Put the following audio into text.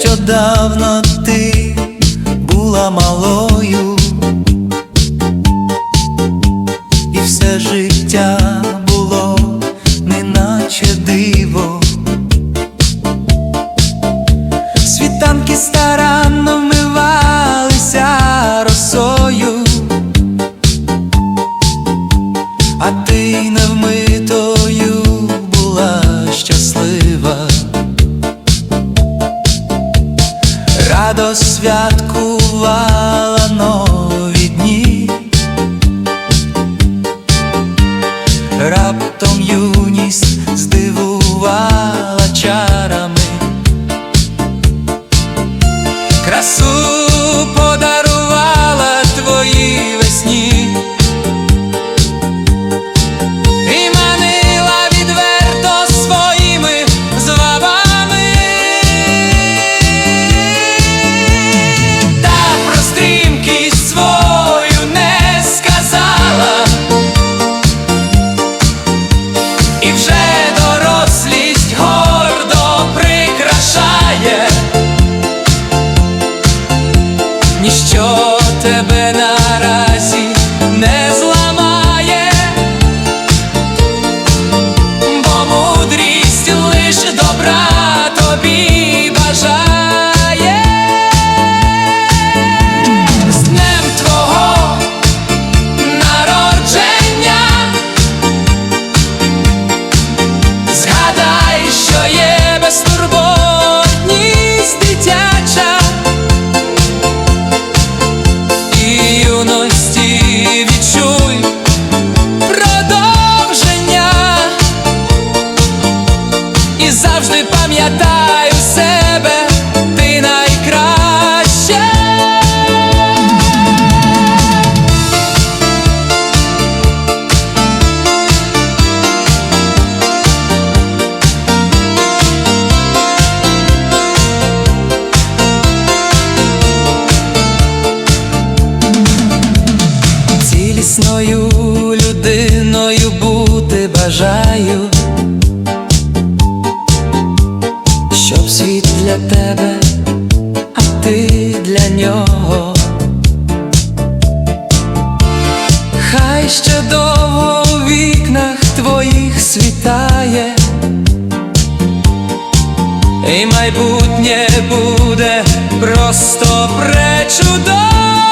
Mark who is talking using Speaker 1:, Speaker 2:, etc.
Speaker 1: що давно ти була малою, і все життя було неначе диво. Світанки старанно Радо І завжди пам'ятай у себе, ти найкраща. Цілісною людиною щоб світ для тебе, а ти для нього. Хай ще довго у вікнах твоїх світає, і майбутнє буде просто пречудове.